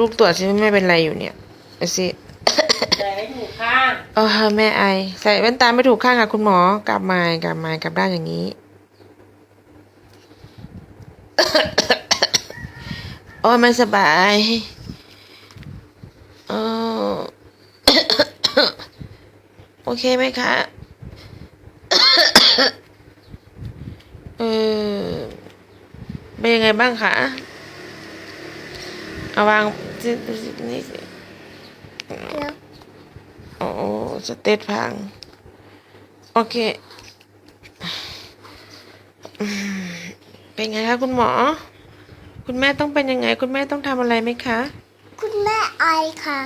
ลูกตรวจสิไม่เป็นไรอยู่เนี่ยเอาสิแต่ไม่ถูกข้างเออแม่ไอ ใส่แว่นตาไม่ถูกข้างค่ะคุณหมอ กลับมากลับมากลับด้านอย่างนี้ โอ้ยไม่สบายเออโอเคไหมคะ เออเป็นยังไงบ้างคะ เอาวางสินี่สิแล้วโอ้สเตตพัง โอเคอืมเป็นไงคะคุณหมอ คุณแม่ต้องเป็นยังไง คุณแม่ต้องทำอะไรไหมคะ คุณแม่ไอค่ะ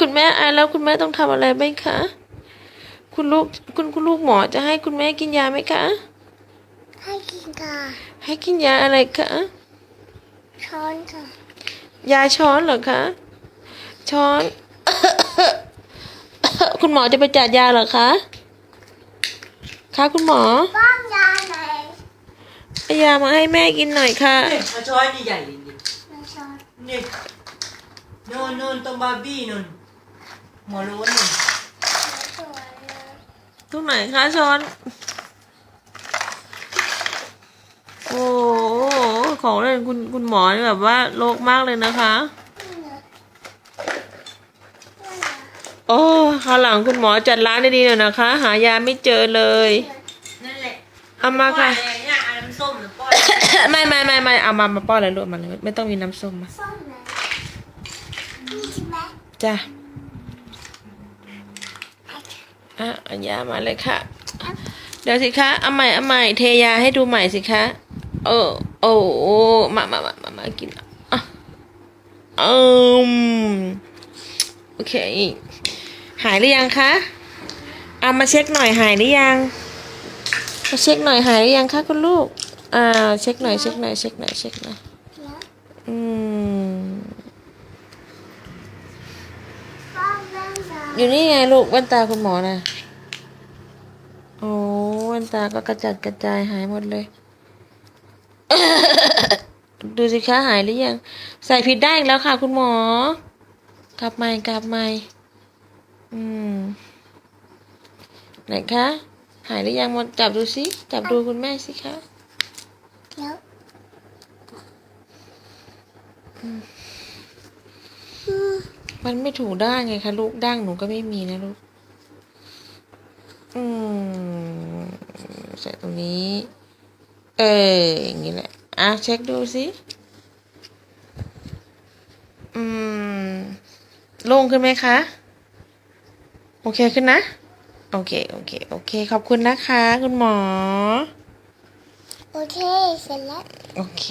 คุณแม่อายแล้วคุณแม่ต้องทำอะไรไหมคะ คุณลูกคุณคุณลูกหมอจะให้คุณแม่กินยาไหมคะ ให้กินค่ะ ให้กินยาอะไรคะช้อนค่ะ ยาช้อนเหรอคะ ช้อน คุณหมอจะไปจัดยาเหรอคะคะคุณหมอบ้างยาไหนเอายามาให้แม่กินหน่อยค่ะนี่มาช้อนใหญ่ๆเลยนี่ไม่ช้อนนี่นู่นนู่นตรงบาร์บี้นู่นหัวโล้นนู่นสวยเลยตรงไหนคะช้อน โอ้โห ของเล่นคุณคุณหมอนี่แบบว่าโลกมากเลยนะคะนี่นะนี่นะโอ้คราวหลังคุณหมอจัดร้านได้ดีหน่อยนะคะ หายาไม่เจอเลย นั่นแหละเอามาค่ะ ป้อนอะไรเนี่ยอันน้ำส้มหรือป้อนไม่ไม่ไม่ไม่เอามามาป้อนเลยลูกมาเลย ไม่ต้องมีน้ำส้มมาส้มไหนนี่ใช่ไหมจ้ะอะเอายามาเลยค่ะ เดี๋ยวสิคะเอาใหม่เอาใหม่เทยาให้ดูใหม่สิคะ เออ โอ้มามามามามากินอะอืมโอเค หายหรือยังคะเอามาเช็คหน่อยหายหรือยังมาเช็คหน่อยหายหรือยังคะคุณลูกอ่าเช็คหน่อยเช็คหน่อยเช็คหน่อยเช็คหน่อยอืมอยู่นี่ไงลูกแว่นตาคุณหมอนะโอ้แว่นตาก็กระจัดกระจายหายหมดเลย ดูสิคะหายหรือยัง ใส่ผิดได้อีกแล้วค่ะ คุณหมอ กลับใหม่กลับใหม่อืมไหนคะ หายหรือยังมนจับดูสิจับดูคุณแม่สิคะแล้วมันไม่ถูกด้านไงคะลูกด้างหนูก็ไม่มีนะลูก อืม ใส่ตรงนี้ เอออย่างนี้แหละอะเช็คดูสิอืมโล่งขึ้นไหมคะ โอเคขึ้นนะ โอเค โอเค โอเค ขอบคุณนะคะ คุณหมอ โอเค เสร็จแล้ว โอเค